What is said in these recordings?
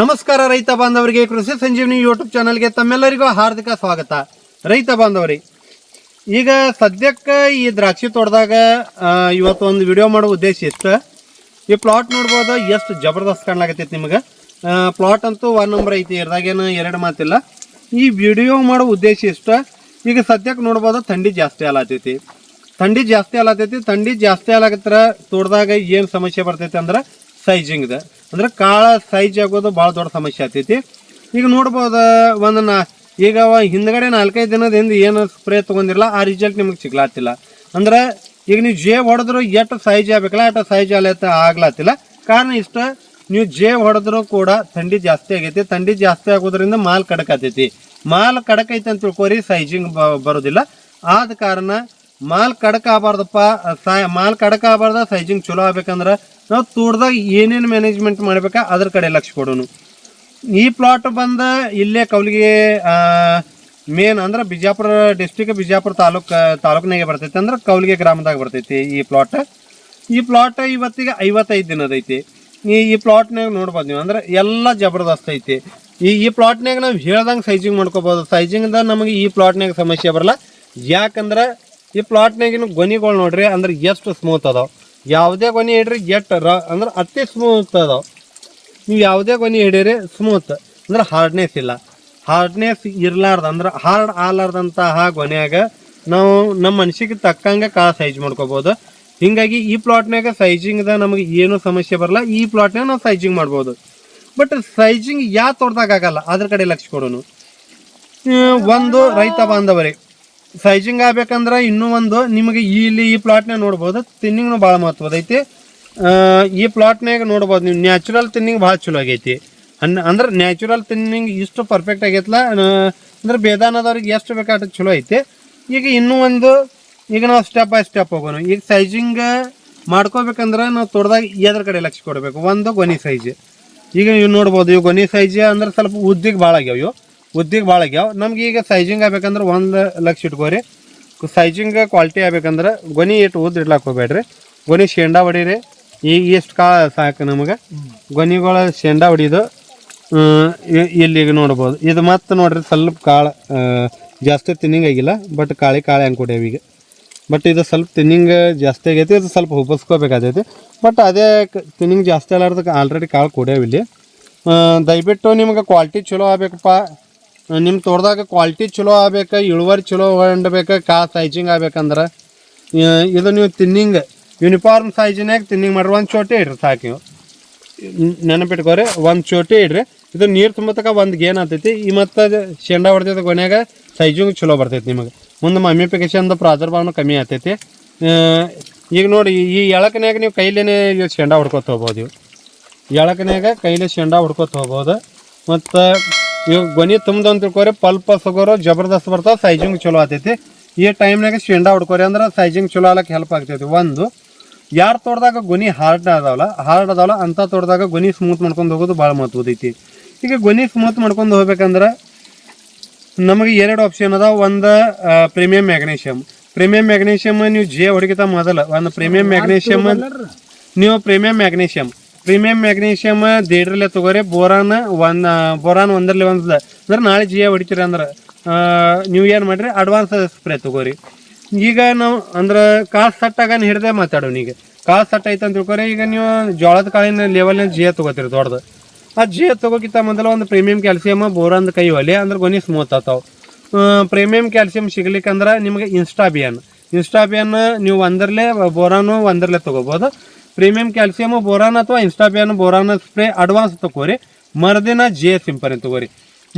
ನಮಸ್ಕಾರ ರೈತ ಬಾಂಧವರಿಗೆ ಕೃಷಿ ಸಂಜೀವನಿ ಯೂಟ್ಯೂಬ್ ಚಾನಲ್ಗೆ ತಮ್ಮೆಲ್ಲರಿಗೂ ಹಾರ್ದಿಕ ಸ್ವಾಗತ. ರೈತ ಬಾಂಧವರಿ, ಈಗ ಸದ್ಯಕ್ಕೆ ಈ ದ್ರಾಕ್ಷಿ ತೋಟದಾಗ ಇವತ್ತೊಂದು ವಿಡಿಯೋ ಮಾಡೋ ಉದ್ದೇಶ ಇತ್ತು. ಈ ಪ್ಲಾಟ್ ನೋಡ್ಬೋದು, ಎಷ್ಟು ಜಬರ್ದಸ್ತ್ ಕಾಣ್ಲಾಕತ್ತೈತಿ ನಿಮಗೆ. ಪ್ಲಾಟ್ ಅಂತೂ ಒನ್ ನಂಬರ್ ಐತಿ ಇರ್ದಾಗೇನು ಎರಡು ಮಾತಿಲ್ಲ. ಈ ವಿಡಿಯೋ ಮಾಡೋ ಉದ್ದೇಶ ಇಷ್ಟ. ಈಗ ಸದ್ಯಕ್ಕೆ ನೋಡ್ಬೋದು, ಥಂಡಿ ಜಾಸ್ತಿ ಆಲತೈತಿ ಥಂಡಿ ಜಾಸ್ತಿ ಆಲತೈತಿ ಥಂಡಿ ಜಾಸ್ತಿ ಆಲಾಗತ್ತರ ತೋಟದಾಗ ಏನು ಸಮಸ್ಯೆ ಬರ್ತೈತಿ ಅಂದ್ರೆ ಸೈಜಿಂಗ್ದ ಅಂದ್ರೆ ಕಾಳ ಸೈಜ್ ಆಗೋದು ಭಾಳ ದೊಡ್ಡ ಸಮಸ್ಯೆ ಆಗ್ತೈತಿ. ಈಗ ನೋಡ್ಬೋದು ಒಂದು ನಾ ಈಗ ಹಿಂದ್ಗಡೆ ನಾಲ್ಕೈದು ದಿನದ ಹಿಂದೆ ಏನು ಸ್ಪ್ರೇ ತೊಗೊಂಡಿರಲ್ಲ ಆ ರಿಸಲ್ಟ್ ನಿಮಗೆ ಸಿಗ್ಲಾತಿಲ್ಲ. ಅಂದ್ರೆ ಈಗ ನೀವು ಜೇ ಹೊಡೆದ್ರು ಎಷ್ಟು ಸೈಜ್ ಆಗ್ಬೇಕಲ್ಲ ಅಷ್ಟು ಸೈಜ್ ಆಲತ್ತ ಆಗ್ಲಾತಿಲ್ಲ. ಕಾರಣ ಇಷ್ಟ, ನೀವು ಜೇ ಹೊಡೆದ್ರು ಕೂಡ ಥಂಡಿ ಜಾಸ್ತಿ ಆಗೈತಿ. ಥಂಡಿ ಜಾಸ್ತಿ ಆಗೋದ್ರಿಂದ ಮಾಲ್ ಕಡಕಾತೈತಿ ಮಾಲ್ ಕಡಕೈತೆ ಅಂತ ತಿಳ್ಕೊರಿ ಸೈಜಿಂಗ್ ಬರೋದಿಲ್ಲ. ಆದ ಕಾರಣ ಮಾಲ್ ಕಡಕ್ ಆಗಬಾರ್ದಪ್ಪ ಮಾಲ್ ಕಡಕ್ ಆಗಬಾರ್ದ ಸೈಜಿಂಗ್ ಚಲೋ ಆಗ್ಬೇಕಂದ್ರೆ ನಾವು ತೋಟದಾಗ ಏನೇನು ಮ್ಯಾನೇಜ್ಮೆಂಟ್ ಮಾಡ್ಬೇಕಾ ಅದ್ರ ಕಡೆ ಲಕ್ಷ ಕೊಡೋನು. ಈ ಪ್ಲಾಟ್ ಬಂದು ಇಲ್ಲೇ ಕವಲಿಗೆ ಮೇನ್ ಅಂದ್ರೆ ಬಿಜಾಪುರ ಡಿಸ್ಟಿಕ್ ಬಿಜಾಪುರ ತಾಲೂಕ್, ತಾಲೂಕ್ನಾಗೆ ಬರ್ತೈತಿ ಅಂದ್ರೆ ಕವಲಿಗೆ ಗ್ರಾಮದಾಗ ಬರ್ತೈತಿ ಈ ಪ್ಲಾಟ್ ಈ ಪ್ಲಾಟ್ ಇವತ್ತಿಗೆ ಐವತ್ತೈದು ದಿನದ ಐತಿ. ಈ ಈ ಪ್ಲಾಟ್ನಾಗ ನೋಡ್ಬೋದು ನೀವು, ಅಂದ್ರೆ ಎಲ್ಲ ಜಬರ್ದಸ್ತ್ ಐತಿ. ಈ ಈ ಪ್ಲಾಟ್ನಾಗ ನಾವು ಹೇಳ್ದಂಗೆ ಸೈಜಿಂಗ್ ಮಾಡ್ಕೋಬೋದು. ಸೈಜಿಂಗ್ದ ನಮಗೆ ಈ ಪ್ಲಾಟ್ನಾಗ ಸಮಸ್ಯೆ ಬರಲ್ಲ. ಯಾಕಂದ್ರೆ ಈ ಪ್ಲಾಟ್ನಾಗಿನ ಗೊನಿಗಳು ನೋಡ್ರಿ, ಅಂದ್ರೆ ಎಷ್ಟು ಸ್ಮೂತ್ ಅದಾವ. ಯಾವುದೇ ಗೊನಿ ಇಡ್ರಿ, ಎಷ್ಟು ರ, ಅಂದ್ರೆ ಅತಿ ಸ್ಮೂತ್ ಅದಾವ. ನೀವು ಯಾವುದೇ ಗೊನಿ ಹಿಡೀರಿ ಸ್ಮೂತ್ ಅಂದ್ರೆ ಹಾರ್ಡ್ನೆಸ್ ಇಲ್ಲ. ಹಾರ್ಡ್ನೆಸ್ ಇರ್ಲಾರ್ದ, ಅಂದ್ರೆ ಹಾರ್ಡ್ ಆಲಾರ್ದಂತಹ ಗೊನ್ಯಾಗ ನಾವು ನಮ್ಮ ಮನ್ಸಿಗೆ ತಕ್ಕಂಗೆ ಕಾಳು ಸೈಜ್ ಮಾಡ್ಕೋಬೋದು. ಹಿಂಗಾಗಿ ಈ ಪ್ಲಾಟ್ನಾಗ ಸೈಜಿಂಗ್ದ ನಮಗೆ ಏನು ಸಮಸ್ಯೆ ಬರಲ್ಲ, ಈ ಪ್ಲಾಟ್ನಾಗ ನಾವು ಸೈಜಿಂಗ್ ಮಾಡ್ಬೋದು. ಬಟ್ ಸೈಜಿಂಗ್ ಯಾವ ತೋಟದಾಗ ಅದ್ರ ಕಡೆ ಲಕ್ಷ ಕೊಡೋನು. ಒಂದು ರೈತ ಬಾಂಧವರೇ ಸೈಜಿಂಗ್ ಆಗ್ಬೇಕಂದ್ರೆ ಇನ್ನೂ ಒಂದು ನಿಮಗೆ ಇಲ್ಲಿ ಈ ಪ್ಲಾಟ್ನಾಗ ನೋಡ್ಬೋದು. ತಿನ್ನಿಂಗ್ನು ಭಾಳ ಮಹತ್ವದ ಐತಿ. ಈ ಪ್ಲಾಟ್ನಾಗ ನೋಡ್ಬೋದು ನೀವು. ನ್ಯಾಚುರಲ್ ತಿನ್ನಿಂಗ್ ಭಾಳ ಚಲೋ ಆಗೈತಿ. ಅನ್, ಅಂದ್ರೆ ನ್ಯಾಚುರಲ್ ತಿನ್ನಿಂಗ್ ಇಷ್ಟು ಪರ್ಫೆಕ್ಟ್ ಆಗೈತಲ್ಲ ಅಂದ್ರೆ ಬೇದಾನದವ್ರಿಗೆ ಎಷ್ಟು ಬೇಕಾದ ಚಲೋ ಐತಿ. ಈಗ ಇನ್ನೂ ಒಂದು, ಈಗ ನಾವು ಸ್ಟೆಪ್ ಬೈ ಸ್ಟೆಪ್ ಹೋಗೋಣ. ಈಗ ಸೈಜಿಂಗ್ ಮಾಡ್ಕೋಬೇಕಂದ್ರೆ ನಾವು ತೋಟದಾಗ ಎದ್ರ ಕಡೆ ಲಕ್ಷ ಕೊಡಬೇಕು? ಒಂದು ಗೊನಿ ಸೈಜ್ ಈಗ ನೀವು ನೋಡ್ಬೋದು, ಇವು ಗೊನಿ ಸೈಜ್ ಅಂದ್ರೆ ಸ್ವಲ್ಪ ಉದ್ದಿಗೆ ಭಾಳ ಆಗ್ಯಾವ ಇವು. ಉದ್ದಿಗೆ ಭಾಳ ಆಗ್ಯಾವ. ನಮ್ಗೆ ಈಗ ಸೈಜಿಂಗ್ ಆಗ್ಬೇಕಂದ್ರೆ ಒಂದು ಲಕ್ಷ ಇಟ್ಕೋರಿ. ಸೈಜಿಂಗ್ ಕ್ವಾಲಿಟಿ ಆಗ್ಬೇಕಂದ್ರೆ ಗೊನಿ ಇಟ್ಟು ಉದ್ದ ಇಡ್ಲಾಕ್ ಹೋಗ್ಬೇಡ್ರಿ. ಗೊನಿ ಶೇಂಡಾ ಹೊಡೀರಿ. ಈಗ ಎಷ್ಟು ಕಾಳು ಸಾಕು ನಮಗೆ. ಗೊನಿಗಳ ಶೇಂಡಾ ಹೊಡಿದು. ಇಲ್ಲಿಗೆ ನೋಡ್ಬೋದು. ಇದು ಮತ್ತೆ ನೋಡ್ರಿ ಸ್ವಲ್ಪ ಕಾಳು ಜಾಸ್ತಿ ತಿನ್ನಿಂಗ್ ಆಗಿಲ್ಲ. ಬಟ್ ಕಾಳಿ ಕಾಳೆ ಹಂಗೆ ಬಟ್ ಇದು ಸ್ವಲ್ಪ ತಿನ್ನಿಂಗ್ ಜಾಸ್ತಿ ಆಗೈತಿ. ಇದು ಸ್ವಲ್ಪ ಉಪಸ್ಕೋಬೇಕಾಗೈತಿ. ಬಟ್ ಅದೇ ತಿನ್ನಿಂಗ್ ಜಾಸ್ತಿ ಅಲ್ಲಾರ್ದಕ್ಕೆ ಆಲ್ರೆಡಿ ಕಾಳು ಕೊಡ್ಯಾವ ಇಲ್ಲಿ. ಆ, ದಯವಿಟ್ಟು ನಿಮ್ಗೆ ಕ್ವಾಲಿಟಿ ಚಲೋ ಆಗ್ಬೇಕಪ್ಪ. ನಿಮ್ಮ ತೋಟದಾಗ ಕ್ವಾಲಿಟಿ ಚಲೋ ಆಗ್ಬೇಕು, ಇಳುವರಿ ಚಲೋ ಹೊಂಡ್ಬೇಕು ಕಾ ಸೈಜಿಂಗ್ ಆಗ್ಬೇಕಂದ್ರೆ ಇದು ನೀವು ತಿನ್ನಿಂಗ್ ಯೂನಿಫಾರ್ಮ್ ಸೈಜಿನಾಗ ತಿನ್ನಿಂಗ್ ಮಾಡ್ರಿ, ಒಂದು ಚೋಟಿ ಇಡ್ರಿ ಸಾಕು ನೀವು. ನೆನಪಿಟ್ಕೋರಿ, ಒಂದು ಚೋಟಿ ಇಡ್ರಿ. ಇದು ನೀರು ತುಂಬತಕ ಒಂದು ಗೇನ್ ಆಗ್ತೈತಿ ಈ ಮತ್ತು ಶೇಂಡಾ ಹೊಡೆದ ಕೊನೆಯಾಗ ಸೈಜಿಂಗ್ ಚಲೋ ಬರ್ತೈತಿ ನಿಮಗೆ. ಮುಂದೆ ಮಮ್ಮಿಫಿಕೇಶನ್ದು ಪ್ರಾದುರ್ಭಾವನು ಕಮ್ಮಿ ಆಗ್ತೈತಿ ಈಗ ನೋಡಿ, ಈ ಎಳಕನ್ಯಾಗ ನೀವು ಕೈಲೇನೆ ಶೇಂಡಾ ಹೊಡ್ಕೊತ ಹೋಗ್ಬೋದು ಇವು ಎಳಕನ್ಯಾಗ ಕೈಲೇ ಶೇಂಡಾ ಹೊಡ್ಕೊತ ಹೋಗ್ಬೋದು. ಮತ್ತು ಇವು ಗೊನಿ ತುಂಬ ಅಂತ ತಿಳ್ಕೊರಿ ಪಲ್ಪ ಸಗೋರು ಜಬರ್ದಸ್ತ್ ಬರ್ತಾವ ಸೈಜಿಂಗ್ ಚಲೋ ಆತೈತಿ. ಈ ಟೈಮ್ನಾಗ ಶೇಂಡಾ ಹೊಡ್ಕೊರಿ ಅಂದ್ರೆ ಸೈಜಿಂಗ್ ಚಲೋ ಆಗಕ್ಕೆ ಹೆಲ್ಪ್ ಆಗ್ತೈತಿ. ಒಂದು ಯಾರು ತೋಟದಾಗ ಗೊನಿ ಹಾರ್ಡ್ ಅದಾವಲ್ಲ ಹಾರ್ಡ್ ಅದಾವಲ್ಲ ಅಂಥ ತೋಟದಾಗ ಗೊನಿ ಸ್ಮೂತ್ ಮಾಡ್ಕೊಂಡು ಹೋಗೋದು ಭಾಳ ಮಹತ್ವದೈತಿ ಈಗ ಗೊನಿ ಸ್ಮೂತ್ ಮಾಡ್ಕೊಂಡು ಹೋಗ್ಬೇಕಂದ್ರೆ ನಮಗೆ ಎರಡು ಆಪ್ಷನ್ ಅದಾವ. ಒಂದು ಪ್ರೀಮಿಯಂ ಮ್ಯಾಗ್ನೇಷಿಯಮ್ ಪ್ರೀಮಿಯಂ ಮ್ಯಾಗ್ನೇಷಿಯಮ್ ನೀವು ಜೇ ಹೊಡಿಕಿತ ಮೊದಲು. ಒಂದು ಪ್ರೀಮಿಯಂ ಮ್ಯಾಗ್ನೇಷಿಯಮ್ ನೀವು ಪ್ರೀಮಿಯಂ ಮ್ಯಾಗ್ನೇಷಿಯಮ್ ಪ್ರೀಮಿಯಂ ಮ್ಯಾಗ್ನೀಷಿಯಮ್ ದೇಡ್ರಲ್ಲೇ ತಗೋರಿ. ಬೋರಾನ್ ಒಂದು ಬೋರಾನ್ ಒಂದರಲ್ಲಿ ಒಂದು ಅಂದ್ರೆ ನಾಳೆ ಜಿ ಹೊಡಿತೀರಿ ಅಂದ್ರೆ ನೀವು ಏನು ಮಾಡಿರಿ? ಅಡ್ವಾನ್ಸ್ ಸ್ಪ್ರೇ ತಗೋರಿ. ಈಗ ನಾವು, ಅಂದ್ರೆ ಕಾಸು ಸಟ್ ಆಗ ಹಿಡ್ದೆ ಮಾತಾಡೋಣ ಈಗ. ಕಾಸು ಸಟ್ ಐತೆ ಅಂತ ತಿಳ್ಕೊರಿ. ಈಗ ನೀವು ಜೋಳದ ಕಾಳಿನ ಲೆವೆಲ್ನ ಜಿ ತಗೋತೀರಿ ದೊಡ್ಡದು. ಆ ಜಿ ತಗೋಕಿಂತ ಮೊದಲು ಒಂದು ಪ್ರೀಮಿಯಂ ಕ್ಯಾಲ್ಸಿಯಮ್ ಬೋರಾನ್ ಕೈ ಒಲೆ, ಅಂದ್ರೆ ಗೊನಿ ಸ್ಮೂತ್ ಆತಾವ. ಪ್ರೀಮಿಯಂ ಕ್ಯಾಲ್ಸಿಯಂ ಸಿಗ್ಲಿಕ್ಕಂದ್ರೆ ನಿಮಗೆ ಇನ್ಸ್ಟಾಬಿಯನ್. ಇನ್ಸ್ಟಾಬಿಯನ್ ನೀವು ಒಂದರಲ್ಲೇ ಬೋರಾನು ಒಂದರಲ್ಲೇ ತಗೋಬೋದು. ಪ್ರೀಮಿಯಂ ಕ್ಯಾಲ್ಸಿಯಮ್ ಬೋರಾನ್ ಅಥವಾ ಇನ್ಸ್ಟಾಪಿಯಾನ್ ಬೋರಾನ್ ಸ್ಪ್ರೇ ಅಡ್ವಾನ್ಸ್ ತಗೋರಿ. ಮರದಿನ ಜೆ ಅಂತ ತಗೋರಿ.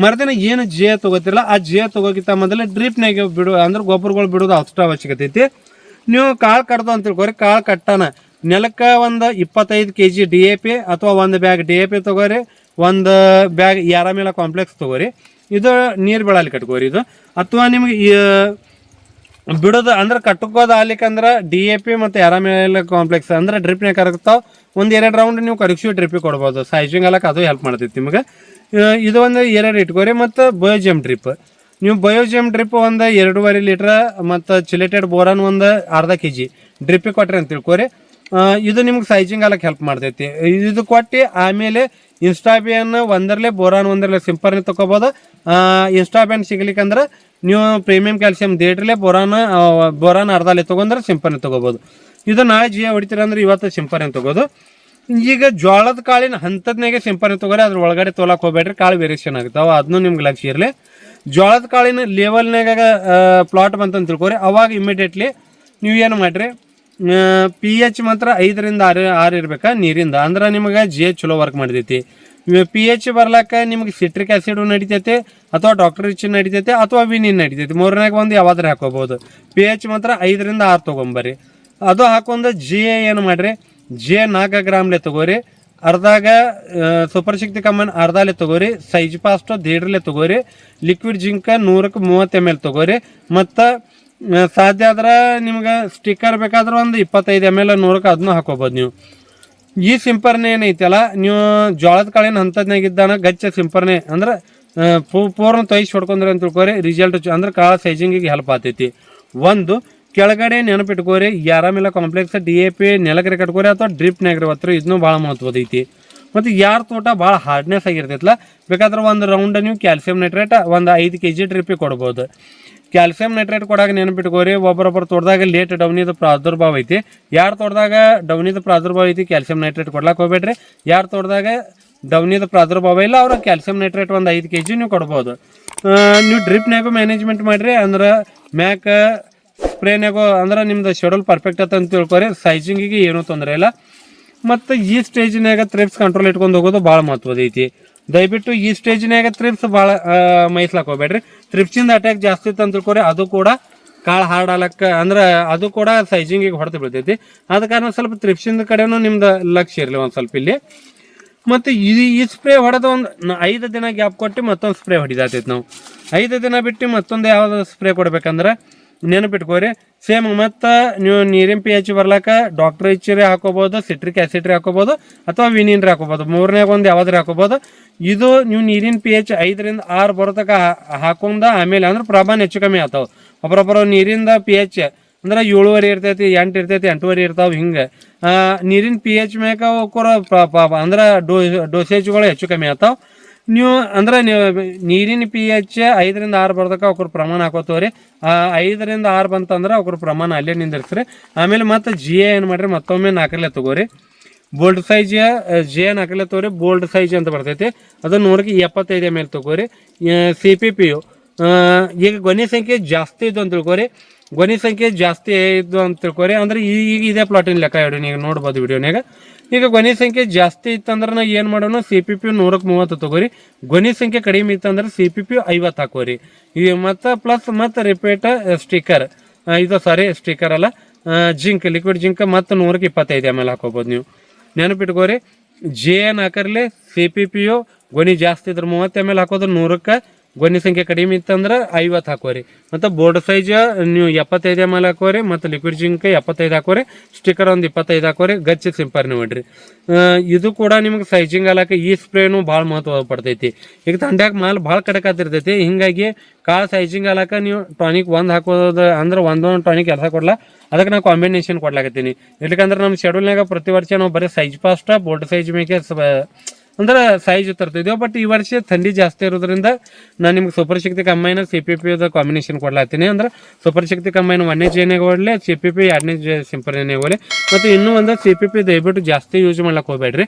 ಮರದಿನ ಏನು ಜೆ ತಗೋತಿರಲ್ಲ, ಆ ಜೆ ತಗೋಕಿಂತ ಮೊದಲು ಡ್ರಿಪ್ನಾಗ ಬಿಡು, ಅಂದ್ರೆ ಗೊಬ್ಬರಗಳು ಬಿಡೋದು ಅಷ್ಟು ಅವಶ್ಯಕತೆ ಐತಿ. ನೀವು ಕಾಳು ಕಡ್ದು ಅಂತ ತಿಳ್ಕೊರಿ, ಕಾಳು ಕಟ್ಟಾನ. ನೆಲಕ್ಕೆ ಒಂದು ಇಪ್ಪತ್ತೈದು K G D A P ಅಥವಾ ಒಂದು ಬ್ಯಾಗ್ ಡಿ ಎ ಪಿ ತಗೋರಿ, ಒಂದು ಬ್ಯಾಗ್ ಯಾರಾಮೇಲ ಕಾಂಪ್ಲೆಕ್ಸ್ ತಗೋರಿ. ಇದು ನೀರು ಬೆಳಲಿ ಕಟ್ಕೋರಿ ಇದು. ಅಥವಾ ನಿಮಗೆ ಬಿಡೋದು ಅಂದ್ರೆ ಕಟ್ಟಕೋದ ಆಗ್ಲಿಕ್ಕಂದ್ರೆ ಡಿ ಎ ಪಿ ಮತ್ತೆ ಯಾರಾಮೇಲ ಕಾಂಪ್ಲೆಕ್ಸ್ ಅಂದ್ರೆ ಡ್ರಿಪ್ನಾಗ ಕರಗ್ತಾವ. ಒಂದ್ ಎರಡು ರೌಂಡ್ ನೀವು ಕರಗಿಸಿ ಡ್ರಿಪ್ ಕೊಡ್ಬೋದು. ಸೈಜಿಂಗ್ ಅಲ್ಲಕ್ಕೆ ಅದು ಹೆಲ್ಪ್ ಮಾಡ್ತೈತಿ ನಿಮಗೆ. ಇದು ಒಂದು ಎರಡು ಇಟ್ಕೋರಿ ಮತ್ತು ಬಯೋಜಿಯಮ್ ಡ್ರಿಪ್ ನೀವು ಬಯೋಜಿಯಮ್ ಡ್ರಿಪ್ ಒಂದು ಎರಡೂವರೆ ಲೀಟ್ರ್ ಮತ್ತು ಚಿಲೇಟೆಡ್ ಬೋರನ್ ಒಂದು ಅರ್ಧ ಕೆ ಜಿ ಡ್ರಿಪ್ಪಿಗೆ ಕೊಟ್ರಿ ಅಂತ ತಿಳ್ಕೊರಿ. ಇದು ನಿಮ್ಗೆ ಸೈಜಿಂಗ್ ಆಗಕ್ಕೆ ಹೆಲ್ಪ್ ಮಾಡ್ತೈತಿ. ಇದು ಕೊಟ್ಟು ಆಮೇಲೆ ಇನ್ಸ್ಟಾಬಿಯನ್ ಒಂದರಲ್ಲೇ ಬೋರಾನ್ ಒಂದರಲ್ಲೇ ಸಿಂಪರ್ನೇ ತೊಗೋಬೋದು ಇನ್ಸ್ಟಾಬಿಯನ್ ಸಿಗ್ಲಿಕ್ಕಂದ್ರೆ ನೀವು ಪ್ರೀಮಿಯಂ ಕ್ಯಾಲ್ಸಿಯಂ ದೇಟ್ರಲ್ಲೇ ಬೋರಾನ ಬೋರಾನ ಅರ್ಧಲೆ ತೊಗೊಂಡ್ರೆ ಸಿಂಪನೆ ತೊಗೋಬೋದು. ಇದು ನಾಳೆ ಜಿಯ ಹೊಡಿತೀರ ಅಂದ್ರೆ ಇವತ್ತು ಸಿಂಪನೆ ತೊಗೋದು. ಈಗ ಜೋಳದ ಕಾಳಿನ ಹಂತದ್ನಾಗೆ ಸಿಂಪನೆ ತೊಗೋರಿ, ಅದ್ರ ಒಳಗಡೆ ತೊಲಕ್ ಹೋಗ್ಬೇಡ್ರಿ, ಕಾಳು ವೇರಿಯೇಷನ್ ಆಗ್ತಾವೆ ಅದನ್ನು ನಿಮ್ಗೆ ಲಕ್ಷ್ಯ ಇರಲಿ. ಜೋಳದ ಕಾಳಿನ ಲೆವೆಲ್ನಾಗ ಪ್ಲಾಟ್ ಬಂತಂತ ತಿಳ್ಕೊರಿ. ಅವಾಗ ಇಮಿಡಿಯೇಟ್ಲಿ ನೀವು ಏನು ಮಾಡಿರಿ? ಪಿ ಎಚ್ ಮಾತ್ರ ಐದರಿಂದ ಆರು ಆರು ಇರ್ಬೇಕಾ? ನೀರಿಂದ. ಅಂದ್ರೆ ನಿಮಗೆ ಜಿ ಎಚ್ ಚಲೋ ವರ್ಕ್ ಮಾಡಿದೈತಿ ಪಿ ಎಚ್ ಬರ್ಲಾಕ ನಿಮ್ಗೆ ಸಿಟ್ರಿಕ್ ಆಸಿಡ್ ನಡಿತೈತೆ ಅಥವಾ ಡಾಕ್ಟರ್ ಇಚ್ ನಡಿತೈತೆ ಅಥವಾ ವಿನಿನ್ ನಡಿತೈತಿ. ಮೂರನೇಗೆ ಒಂದು ಯಾವ್ದಾರ ಹಾಕೋಬಹುದು. ಪಿ ಎಚ್ ಮಾತ್ರ ಐದರಿಂದ ಆರು ತೊಗೊಂಬರ್ರಿ. ಅದು ಹಾಕೊಂಡ ಜಿ ಎ ಏನು ಮಾಡ್ರಿ? ಜಿ ಎ ನಾಲ್ಕು ಗ್ರಾಮ್ಲೆ ತಗೋರಿ. ಅರ್ಧಾಗ ಸೂಪರ್ ಶಕ್ತಿ ಕಮ್ಮನ್ ಅರ್ಧಾಲೆ ತಗೋರಿ. ಸೈಜ್ ಪಾಸ್ಟ್ ದೇಡ್ರಲೆ ತಗೋರಿ. ಲಿಕ್ವಿಡ್ ಜಿಂಕ ನೂರಕ್ಕೆ ಮೂವತ್ತು ಎಂ ಎಲ್ ತಗೋರಿ. ಮತ್ತು ಸಾಧ್ಯ ಆದ್ರೆ ನಿಮ್ಗೆ ಸ್ಟಿಕ್ಕರ್ ಬೇಕಾದ್ರೆ ಒಂದು ಇಪ್ಪತ್ತೈದು ಎಂ ಎಲ್ ನೂರಕ್ಕೆ ಅದನ್ನು ಹಾಕೋಬೋದು ನೀವು. ಈ ಸಿಂಪರಣೆ ಏನೈತಲ್ಲ, ನೀವು ಜೋಳದ ಕಾಳಿನ ಹಂತದ್ನಾಗಿದ್ದಾನ ಗಚ್ಚ ಸಿಂಪರಣೆ, ಅಂದ್ರೆ ಪೂರ್ಣ ತೊಯ್ಸಿ ಹೊಡ್ಕೊಂಡ್ರೆ ಅಂತ ತಿಳ್ಕೊರಿ ರಿಸಲ್ಟ್ ಅಂದ್ರೆ ಕಾಳ ಸೈಜಿಂಗಿಗೆ ಹೆಲ್ಪ್ ಆತೈತಿ. ಒಂದು, ಕೆಳಗಡೆ ನೆನಪಿಟ್ಕೋರಿ ಮೇಲೆ ಕಾಂಪ್ಲೆಕ್ಸ್ ಡಿ ಎ ಪಿ ನೆಲಗರೆ ಕಟ್ಕೋರಿ ಅಥವಾ ಡ್ರಿಪ್ ನೆಗರಿ ಹತ್ರ ಇದನ್ನು ಭಾಳ ಮಹತ್ವದೈತಿ ಮತ್ತು ಯಾರ ತೋಟ ಭಾಳ ಹಾರ್ಡ್ನೆಸ್ ಆಗಿರ್ತೈತಲ್ಲ ಬೇಕಾದ್ರೆ ಒಂದು ರೌಂಡ್ ನೀವು ಕ್ಯಾಲ್ಸಿಯಂ ನೈಟ್ರೇಟ್ ಒಂದು ಐದು ಕೆ ಜಿ ಡ್ರಿಪ್ಪಿಗೆ ಕೊಡ್ಬೋದು. ಕ್ಯಾಲ್ಸಿಯಂ ನೈಟ್ರೇಟ್ ಕೊಡಾಗ ನೆನಪಿಟ್ಕೋರಿ ಒಬ್ಬರೊಬ್ಬರು ತೋಟದಾಗ ಲೇಟ್ ಡೌನಿದ ಪ್ರಾದುರ್ಭಾವ ಐತಿ. ಯಾರು ತೋಟದಾಗ ಡೌನಿದ ಪ್ರಾದುರ್ಭಾವ ಐತಿ, ಕ್ಯಾಲ್ಸಿಯಂ ನೈಟ್ರೇಟ್ ಕೊಡ್ಲಾಕ್ ಹೋಗ್ಬೇಡ್ರಿ. ಯಾರು ತೋಟದಾಗ ಡೌನಿದ ಪ್ರಾದುರ್ಭಾವ ಇಲ್ಲ, ಅವ್ರ ಕ್ಯಾಲ್ಸಿಯಂ ನೈಟ್ರೇಟ್ ಒಂದು ಐದು ಕೆ ಜಿ ನೀವು ಕೊಡ್ಬೋದು. ನೀವು ಡ್ರಿಪ್ನಾಗೂ ಮ್ಯಾನೇಜ್ಮೆಂಟ್ ಮಾಡಿರಿ, ಅಂದ್ರೆ ಮ್ಯಾಕ ಸ್ಪ್ರೇನಾಗೋ ಅಂದ್ರೆ ನಿಮ್ದು ಶೆಡ್ಯೂಲ್ ಪರ್ಫೆಕ್ಟ್ ಅಂತ ತಿಳ್ಕೊರಿ ಸೈಜಿಂಗಿಗೆ ಏನೂ ತೊಂದರೆ ಇಲ್ಲ. ಮತ್ತು ಈ ಸ್ಟೇಜ್ನಾಗ ತ್ರಿಪ್ಸ್ ಕಂಟ್ರೋಲ್ ಇಟ್ಕೊಂಡು ಹೋಗೋದು ಭಾಳ ಮಹತ್ವದ ಐತಿ. ದಯವಿಟ್ಟು ಈ ಸ್ಟೇಜ್ನಾಗ ತ್ರಿಪ್ಸ್ ಭಾಳ ಮೈಸ್ಲಾಕ್ ಹೋಗ್ಬೇಡ್ರಿ. ತ್ರಿಪ್ಸಿಂದ ಅಟ್ಯಾಕ್ ಜಾಸ್ತಿ ತಿಳ್ಕೊರಿ ಅದು ಕೂಡ ಕಾಳು ಹಾಡಾಲಕ್ಕ ಅಂದ್ರೆ ಅದು ಕೂಡ ಸೈಜಿಂಗಿಗೆ ಹೊಡೆದು ಬೀಳ್ತೈತಿ ಆದ ಕಾರಣ ಸ್ವಲ್ಪ ತ್ರಿಪ್ಸಿಂದ ಕಡೆನೂ ನಿಮ್ದು ಲಕ್ಷ್ಯ ಇರಲಿ ಒಂದು ಸ್ವಲ್ಪ ಇಲ್ಲಿ. ಮತ್ತು ಈ ಈ ಸ್ಪ್ರೇ ಹೊಡೆದು ಒಂದು ಐದು ದಿನ ಗ್ಯಾಪ್ ಕೊಟ್ಟು ಮತ್ತೊಂದು ಸ್ಪ್ರೇ ಹೊಡಿದಾತೈತಿ ನಾವು. ಐದು ದಿನ ಬಿಟ್ಟು ಮತ್ತೊಂದು ಯಾವ್ದು ಸ್ಪ್ರೇ ಕೊಡ್ಬೇಕಂದ್ರೆ ನೆನಪಿಟ್ಕೋರಿ ಸೇಮ್ ಮತ್ತು ನೀವು ನೀರಿನ ಪಿ ಎಚ್ ಬರ್ಲಾಕ ಡಾಕ್ಟರ್ ಎಚ್ರಿ ಹಾಕೋಬೋದು ಸಿಟ್ರಿಕ್ ಆ್ಯಸಿಡ್ರಿ ಹಾಕೋಬೋದು, ಅಥವಾ ವಿನಿನ್ರಿ ಹಾಕೋಬೋದು. ಮೂರನೇ ಒಂದು ಯಾವ್ದಾರು ಹಾಕೋಬೋದು. ಇದು ನೀವು ನೀರಿನ ಪಿ ಎಚ್ ಐದರಿಂದ ಆರು ಬರೋತಕ ಹಾಕೊಂಡ ಆಮೇಲೆ ಅಂದ್ರೆ ಪ್ರಮಾಣ ಹೆಚ್ಚು ಕಮ್ಮಿ ಆಗ್ತಾವೆ. ಒಬ್ಬರೊಬ್ಬರು ನೀರಿಂದ ಪಿ ಎಚ್ ಅಂದ್ರೆ ಏಳುವರೆ ಇರ್ತೈತಿ, ಎಂಟು ಇರ್ತೈತಿ, ಎಂಟುವರೆ ಇರ್ತಾವೆ ಹಿಂಗೆ. ನೀರಿನ ಪಿ ಎಚ್ ಪ್ರ- ಪ- ಅಂದ್ರೆ ಡೋಸೇಜ್ಗಳು ಹೆಚ್ಚು ಕಮ್ಮಿ ಆಗ್ತಾವ. ನೀವು ಅಂದ್ರೆ ನೀವು ನೀರಿನ ಪಿ ಎಚ್ ಐದರಿಂದ ಆರು ಬರ್ದಕ್ಕ ಅವ್ರ ಪ್ರಮಾಣ ಹಾಕೋತವ್ರಿ. ಐದರಿಂದ ಆರು ಬಂತಂದ್ರೆ ಅವ್ರ ಪ್ರಮಾಣ ಅಲ್ಲೇ ನಿಂದಿರ್ಸ್ರಿ. ಆಮೇಲೆ ಮತ್ತೆ ಜಿ ಎ ಏನು ಮಾಡಿರಿ ಮತ್ತೊಮ್ಮೆ ನಾಲ್ಕಲ್ಲೇ ತಗೋರಿ. ಬೋಲ್ಡ್ ಸೈಜ್ ಜಿ ಎನ್ ತಗೋರಿ. ಬೋಲ್ಡ್ ಸೈಜ್ ಅಂತ ಬರ್ತೈತಿ. ಅದು ನೂರಕ್ಕೆ ಎಪ್ಪತ್ತೈದು ಎಂ ಎಲ್ ತಗೋರಿ. C P P U. ಈಗ ಗೊನೆ ಸಂಖ್ಯೆ ಜಾಸ್ತಿ ಇದ್ದು ಅಂತ ತಿಳ್ಕೊರಿ. ಗೊನೆ ಸಂಖ್ಯೆ ಜಾಸ್ತಿ ಇದ್ದು ಅಂತ ತಿಳ್ಕೊರಿ. ಅಂದ್ರೆ ಈಗ ಇದೇ ಪ್ಲಾಟಿನ ಲೆಕ್ಕ ಇಡೋಣ ಈಗ ನೋಡ್ಬೋದು ವಿಡಿಯೋನಾಗ ಈಗ ಗೊನಿ ಸಂಖ್ಯೆ ಜಾಸ್ತಿ ಇತ್ತಂದ್ರೆ ನಾ ಏನು ಮಾಡೋಣ ಸಿ ಪಿ ಪಿ ನೂರಕ್ಕೆ ಮೂವತ್ತು ತಗೋರಿ. ಗೊನಿ ಸಂಖ್ಯೆ ಕಡಿಮೆ ಇತ್ತಂದ್ರೆ ಸಿ ಪಿ ಪಿ ಐವತ್ತು ಹಾಕೋರಿ. ಈ ಮತ್ತು ಪ್ಲಸ್ ಮತ್ತು ರಿಪೀಟ್ ಸ್ಟಿಕ್ಕರ್ ಇದು ಸಾರಿ ಸ್ಟಿಕ್ಕರ್ ಅಲ್ಲ. ಜಿಂಕ್ ಲಿಕ್ವಿಡ್ ಜಿಂಕ್ ಮತ್ತು ನೂರಕ್ಕೆ ಇಪ್ಪತ್ತೈದು ಎಂ ಎಲ್ ಹಾಕೋಬೋದು ನೀವು. ನೆನಪಿಟ್ಕೋರಿ ಜೆ ಎನ್ ಹಾಕರ್ಲಿ? ಸಿ ಪಿ ಪಿ ಯು ಗೊನಿ ಜಾಸ್ತಿ ಇದ್ರೆ ಮೂವತ್ತು ಎಂ ಎಲ್ ಹಾಕೋದು ನೂರಕ್ಕೆ. ಗೊನಿ ಸಂಖ್ಯೆ ಕಡಿಮೆ ಇತ್ತಂದ್ರೆ ಐವತ್ತು ಹಾಕೋರಿ ಮತ್ತು ಬೋರ್ಡ್ ಸೈಜ್ ನೀವು ಎಪ್ಪತ್ತೈದು ಎಂ ಎಲ್ ಹಾಕೋರಿ ಮತ್ತು ಲಿಕ್ವಿಡ್ ಜಿಂಕ್ ಎಪ್ಪತ್ತೈದು ಹಾಕೋರಿ ಸ್ಟಿಕ್ಕರ್ ಒಂದು ಇಪ್ಪತ್ತೈದು ಹಾಕೋರಿ ಗಚ್ಚಿ ಸಿಂಪರಣೆ ಮಾಡಿರಿ ಇದು ಕೂಡ ನಿಮ್ಗೆ ಸೈಜಿಂಗ್ ಅಲಕ್ಕೆ ಈ ಸ್ಪ್ರೇನು ಭಾಳ ಮಹತ್ವ ಪಡ್ತೈತಿ. ಈಗ ತಂಡ್ಯಾಗ ಮಾಲ್ ಭಾಳ ಕಡಕಾತಿರ್ತೈತಿ ಹಿಂಗಾಗಿ ಕಾಳು ಸೈಜಿಂಗ್ ಅಲಕ್ಕ ನೀವು ಟಾನಿಕ್ ಒಂದು ಹಾಕೋದು ಅಂದ್ರೆ ಒಂದೊಂದು ಟಾನಿಕ್ ಕೆಲಸ ಕೊಡಲ್ಲ ಅದಕ್ಕೆ ನಾವು ಕಾಂಬಿನೇಷನ್ ಕೊಡ್ಲಾಕತ್ತೀನಿ. ಇಲ್ಲಿಕಂದ್ರೆ ನಮ್ಮ ಶೆಡ್ಯೂಲ್ನಾಗ ಪ್ರತಿ ವರ್ಷ ನಾವು ಬರೀ ಸೈಜ್ ಪಾಸ್ಟ ಬೋರ್ಡ್ ಸೈಜ್ ಮೇಕೆ ಅಂದ್ರೆ ಸೈಜ್ ತರ್ತಿದ್ದೇವೆ ಬಟ್ ಈ ವರ್ಷ ಥಂಡಿ ಜಾಸ್ತಿ ಇರೋದ್ರಿಂದ ನಾನು ನಿಮ್ಗೆ ಸೂಪರ್ ಶಕ್ತಿ ಕಂಬೈನ ಸಿ ಪಿ ಪಿ ಕಾಂಬಿನೇಷನ್ ಕೊಡ್ಲಾತೀನಿ ಅಂದ್ರೆ ಸೂಪರ್ ಶಕ್ತಿ ಕಂಬೈನ್ ಒಂದನೇ ಜೇನೇ ಹೋಗ್ಲಿ ಸಿ ಪಿ ಪಿ ಎರಡನೇ ಜೆ ಸಿಂಪರಣೆ ಹೋಗ್ಲಿ ಮತ್ತು ಇನ್ನೂ ಒಂದು ಸಿ ಪಿ ಪಿ ದಯವಿಟ್ಟು ಜಾಸ್ತಿ ಯೂಸ್ ಮಾಡ್ಲಕ್ಕೆ ಹೋಗ್ಬೇಡ್ರಿ.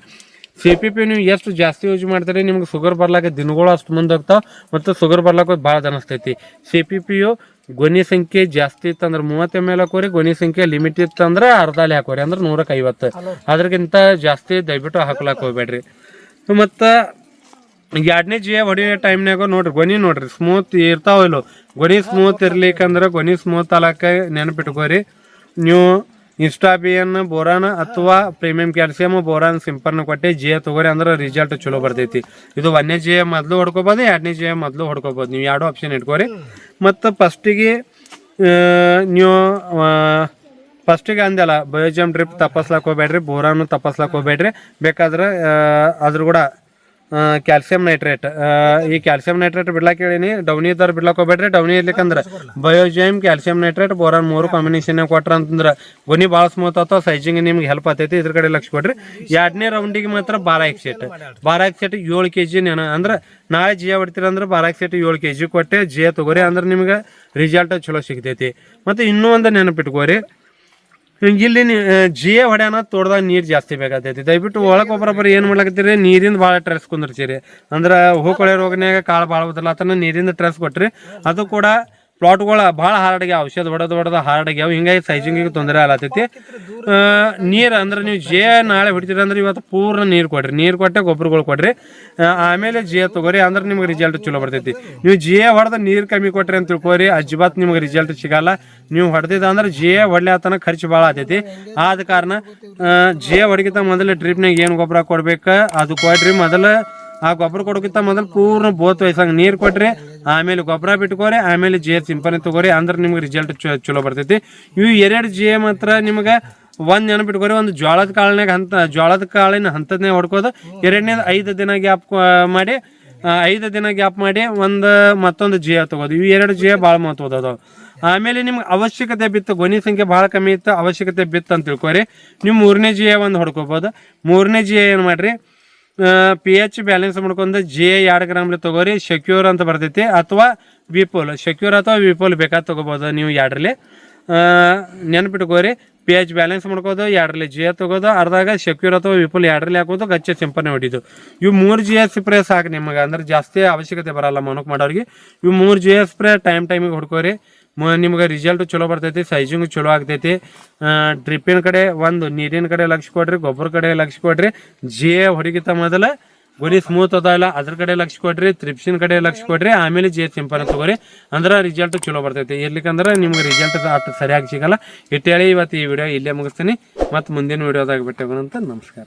ಸಿ ಪಿ ಪಿ ನೀವು ಎಷ್ಟು ಜಾಸ್ತಿ ಯೂಸ್ ಮಾಡ್ತೀರಿ ನಿಮ್ಗೆ ಶುಗರ್ ಬರ್ಲಾಕ ದಿನಗಳು ಅಷ್ಟು ಮುಂದೆ ಹೋಗ್ತಾವ ಮತ್ತು ಶುಗರ್ ಬರ್ಲಾಕ ಭಾಳ ಅನಿಸ್ತೈತಿ ಸಿ ಪಿ ಪಿಯು ಗೊನಿ ಸಂಖ್ಯೆ ಜಾಸ್ತಿ ಇತ್ತಂದ್ರೆ ಮೂವತ್ತು ಎಂ ಎಲ್ ಹಾಕೋರಿ ಗೊನಿ ಸಂಖ್ಯೆ ಲಿಮಿಟ್ ಇತ್ತಂದ್ರೆ ಅರ್ಧಾಲಿ ಹಾಕೋರಿ ಅಂದ್ರೆ ನೂರಕ್ಕೆ ಐವತ್ತು. ಅದ್ರಗಿಂತ ಜಾಸ್ತಿ ದಯವಿಟ್ಟು ಹಾಕ್ಲಾಕ್ ಹೋಗ್ಬೇಡ್ರಿ. ಮತ್ತು ಎರಡನೇ ಜಿ ಹೊಡಿಯೋ ಟೈಮ್ನಾಗ ನೋಡ್ರಿ ಗೊನಿ ನೋಡ್ರಿ ಸ್ಮೂತ್ ಇರ್ತಾವ ಇಲ್ಲ? ಗೊನಿ ಸ್ಮೂತ್ ಇರ್ಲಿಕ್ಕಂದ್ರೆ ಗೊನಿ ಸ್ಮೂತ್ ಅಲಕ್ಕ ನೆನಪಿಟ್ಕೋರಿ. ನೀವು ಇನ್ಸ್ಟಾಬಿಯನ್ ಬೋರಾನ್ ಅಥವಾ ಪ್ರೀಮಿಯಂ ಕ್ಯಾಲ್ಸಿಯಮ್ ಬೋರಾನ್ ಸಿಂಪರ್ನ ಕೊಟ್ಟೆ ಜಿ ತಗೋರಿ ಅಂದ್ರೆ ರಿಸಲ್ಟ್ ಚಲೋ ಬರ್ತೈತಿ. ಇದು ಒಂದನೇ ಜಿ ಮೊದಲು ಹೊಡ್ಕೋಬೋದು, ಎರಡನೇ ಜಿ ಮೊದಲು ಹೊಡ್ಕೋಬೋದು. ನೀವು ಎರಡು ಆಪ್ಷನ್ ಇಟ್ಕೋರಿ. ಮತ್ತು ಫಸ್ಟಿಗೆ ನೀವು ಫಸ್ಟಿಗೆ ಅಂದಲ್ಲ ಬಯೋಜಮ್ ಡ್ರಿಪ್ ತಪ್ಪಸ್ಲಾಕ್ ಹೋಗ್ಬೇಡ್ರಿ, ಬೋರಾನು ತಪ್ಪಸ್ಲಾಕ್ ಹೋಗ್ಬೇಡ್ರಿ. ಬೇಕಾದ್ರೆ ಅದ್ರ ಕೂಡ ಕ್ಯಾಲ್ಸಿಯಂ ನೈಟ್ರೇಟ್ ಈ ಕ್ಯಾಲ್ಸಿಯಂ ನೈಟ್ರೇಟ್ ಬಿಡ್ಲಾಕ್ ಹೇಳಿನಿ ಡೌನಿ ಇದ್ದಾರೆ ಬಿಡ್ಲಾಕ್ ಹೋಗ್ಬೇಡ್ರಿ. ಡೌನಿ ಇರ್ಲಿಕ್ಕಂದ್ರೆ ಬಯೋಜೈಮ್ ಕ್ಯಾಲ್ಸಿಯಂ ನೈಟ್ರೇಟ್ ಬೋರಾನ್ ಮೂರು ಕಾಂಬಿನೇಷನ್ ಕೊಟ್ರ ಅಂತಂದ್ರೆ ಗೊನಿ ಭಾಳ ಸ್ಮೂತ್ ಆತ ಸೈಜಿಂಗ್ ನಿಮ್ಗೆ ಹೆಲ್ಪ್ ಆತೈತಿ, ಇದ್ರ ಕಡೆ ಲಕ್ಷ ಕೊಡ್ರಿ. ಎರಡನೇ ರೌಂಡಿಗೆ ಮಾತ್ರ ಬಾರಾಕ್ ಸೆಟ್ ಬಾರಾಕ್ ಸೆಟ್ ಏಳು ಕೆ ಜಿ ನೆನ ಅಂದ್ರೆ ನಾಳೆ ಜಿಯ ಹೊಡ್ತೀರ ಅಂದ್ರೆ ಬಾರಾಕ್ ಸೆಟ್ ಏಳು ಕೆ ಜಿ ಕೊಟ್ಟೆ ಜಿಯ ತಗೋರಿ, ಅಂದ್ರೆ ನಿಮ್ಗೆ ರಿಸಲ್ಟ್ ಚಲೋ ಸಿಗ್ತೈತಿ. ಮತ್ತು ಇನ್ನೂ ಒಂದು ನೆನಪಿಟ್ಕೋರಿ. ಹಿಂಗ್ ಇಲ್ಲಿ ಜಿಯೆ ಹೊಡ್ಯಾನ ತೋಟದಾಗ ನೀರು ಜಾಸ್ತಿ ಬೇಕಾಗ್ತೈತಿ. ದಯವಿಟ್ಟು ಒಳಗೆ ಒಬ್ಬರೊಬ್ಬರು ಏನು ಮಾಡ್ಲಾಕತ್ತೀರಿ? ನೀರಿಂದ ಭಾಳ ಟ್ರೆಸ್ ಕುಂದಿರ್ತೀರಿ. ಅಂದ್ರೆ ಹೂಕೊಳೆ ರೋಗನ್ಯಾಗ ಕಾಳು ಭಾಳ ಬದಲಾತನ ನೀರಿಂದ ಟ್ರೆಸ್ ಕೊಟ್ರಿ. ಅದು ಕೂಡ ಪ್ಲಾಟ್ಗಳ ಭಾಳ ಆಗ್ಯಾವ ಔಷಧ ಹೊಡೆದು ಹೊಡೆದು ಹಾರ್ಡ್ಗ್ಯಾವ ಹಿಂಗಾಗಿ ಸೈಜಿಂಗಿಗೆ ತೊಂದರೆ ಆಗತ್ತೈತಿ ನೀರು ಅಂದ್ರೆ ನೀವು ಜೇ ನಾಳೆ ಹೊಡಿತೀರಿ ಅಂದ್ರೆ ಇವತ್ತು ಪೂರ್ಣ ನೀರು ಕೊಡ್ರಿ. ನೀರು ಕೊಟ್ಟೆ ಗೊಬ್ಬರಗಳು ಕೊಡ್ರಿ. ಆಮೇಲೆ ಜೇ ತಗೋರಿ ಅಂದ್ರೆ ನಿಮ್ಗೆ ರಿಸಲ್ಟ್ ಚಲೋ ಬರ್ತೈತಿ. ನೀವು ಜೇ ಹೊಡೆದ ನೀರು ಕಮ್ಮಿ ಕೊಟ್ರಿ ಅಂತ ತಿಳ್ಕೊರಿ, ಅಜ್ಜಿಬಾತ್ ನಿಮ್ಗೆ ರಿಸಲ್ಟ್ ಸಿಗಲ್ಲ. ನೀವು ಹೊಡೆದಿದ್ದ ಅಂದ್ರೆ ಜೇ ಆತನ ಖರ್ಚು ಭಾಳ ಆತೈತಿ. ಆದ ಕಾರಣ ಜೇ ಹೊಡಗಿತ ಮೊದಲು ಡ್ರಿಪ್ನಾಗ ಏನು ಗೊಬ್ಬರ ಕೊಡ್ಬೇಕು, ಅದು ಕೊಡ್ರಿ ಮೊದಲು ಆ ಗೊಬ್ಬರ ಕೊಡೋಕ್ಕಿಂತ ಮೊದಲು ಪೂರ್ಣ ಬೋತ್ ವಯಸ್ಸಂಗೆ ನೀರು ಕೊಟ್ರಿ, ಆಮೇಲೆ ಗೊಬ್ಬರ ಬಿಟ್ಕೋರಿ, ಆಮೇಲೆ ಜೇ ಸಿಂಪನೆ ತಗೋರಿ ಅಂದ್ರೆ ನಿಮ್ಗೆ ರಿಸಲ್ಟ್ ಚಲೋ ಬರ್ತೈತಿ. ಇವು ಎರಡು ಜೇ ಮಾತ್ರ ನಿಮ್ಗೆ ಒಂದ್ ನೆನಪು ಬಿಟ್ಕೋರಿ ಒಂದು ಜೋಳದ ಕಾಳಿನಾಗ ಹಂತ ಜೋಳದ ಕಾಳಿನ ಹಂತದನ್ನೇ ಹೊಡ್ಕೋದು. ಎರಡನೇದು ಐದು ದಿನ ಗ್ಯಾಪ್ ಮಾಡಿ ಐದು ದಿನ ಗ್ಯಾಪ್ ಮಾಡಿ ಒಂದು ಮತ್ತೊಂದು ಜಿಯ ತಗೋದು. ಇವು ಎರಡು ಜಿಯ ಭಾಳ ಮಹತ್ವದ ಅದಾವ ಆಮೇಲೆ ನಿಮ್ಗೆ ಅವಶ್ಯಕತೆ ಬಿತ್ತು ಗೊನಿ ಸಂಖ್ಯೆ ಭಾಳ ಕಮ್ಮಿ ಇತ್ತು, ಅವಶ್ಯಕತೆ ಬಿತ್ತು ಅಂತ ತಿಳ್ಕೊರಿ. ನೀವು ಮೂರನೇ ಜಿಯ ಒಂದು ಹೊಡ್ಕೋಬೋದು. ಮೂರನೇ ಜಿಯ ಏನು ಮಾಡ್ರಿ? ಪಿ ಎಚ್ ಬ್ಯಾಲೆನ್ಸ್ ಮಾಡ್ಕೊಂಡು ಜೆ ಎರಡು ಗ್ರಾಮ್ಲಿ ತಗೋರಿ ಸೆಕ್ಯೂರ್ ಅಂತ ಬರ್ತೈತಿ, ಅಥವಾ ವಿಪೋಲ್ ಸೆಕ್ಯೂರ್ ಅಥವಾ ವಿಪೋಲ್ ಬೇಕಾದ ತೊಗೋಬೋದು ನೀವು ಎರಡರಲ್ಲಿ. ನೆನ್ಪಿಟ್ಕೋರಿ ಪಿ ಎಚ್ ಬ್ಯಾಲೆನ್ಸ್ ಮಾಡ್ಕೋದು ಎರಡರಲ್ಲಿ ಜಿ ಎ ತಗೋದು ಅರ್ಧಾಗ ಸೆಕ್ಯೂರ್ ಅಥವಾ ವಿಪುಲ್ ಎರಡರಲ್ಲಿ ಹಾಕೋದು ಗಚ್ಚೆ ಸಿಂಪನೆ ಹೊಡಿದು. ಇವು ಮೂರು ಜಿ ಎಸ್ ಸ್ಪ್ರೇ ಸಾಕು ನಿಮಗೆ, ಅಂದ್ರೆ ಜಾಸ್ತಿ ಅವಶ್ಯಕತೆ ಬರಲ್ಲ ಮನಕ್ ಮಾಡೋರಿಗೆ. ಇವು ಮೂರು ಜಿ ಎಸ್ ಸ್ಪ್ರೇ ಟೈಮ್ ಟೈಮಿಗೆ ಹೊಡ್ಕೋರಿ. ನಿಮ್ಗೆ ರಿಸಲ್ಟ್ ಚಲೋ ಬರ್ತೈತಿ ಸೈಜಿಂಗ್ ಚಲೋ ಆಗ್ತೈತಿ. ಡ್ರಿಪ್ಪಿನ ಕಡೆ ಒಂದು, ನೀರಿನ ಕಡೆ ಲಕ್ಷ ಕೊಡ್ರಿ, ಗೊಬ್ಬರ ಕಡೆ ಲಕ್ಷ ಕೊಡ್ರಿ. ಜೇ ಹೊಡಿಗಿತ ಮೊದಲ ಗುರಿ ಸ್ಮೂತ್ ಇಲ್ಲ ಅದ್ರ ಕಡೆ ಲಕ್ಷ ಕೊಡ್ರಿ ತ್ರಿಪ್ಸಿನ ಕಡೆ ಲಕ್ಷ ಕೊಡ್ರಿ, ಆಮೇಲೆ ಜೇ ಸಿಂಪಲ್ ತಗೋರಿ. ಅಂದ್ರೆ ರಿಸಲ್ಟ್ ಚಲೋ ಬರ್ತೈತಿ. ಇರ್ಲಿಕ್ಕಂದ್ರೆ ನಿಮ್ಗೆ ರಿಸಲ್ಟ್ ಅಷ್ಟು ಸರಿಯಾಗಿ ಸಿಗಲ್ಲ. ಇಟ್ಟು ಹೇಳಿ ಇವತ್ತು ಈ ವಿಡಿಯೋ ಇಲ್ಲೇ ಮುಗಿಸ್ತೀನಿ. ಮತ್ತು ಮುಂದಿನ ವಿಡಿಯೋದಾಗ ಬಿಟ್ಟೋಗೋಣ ಅಂತ ನಮಸ್ಕಾರ.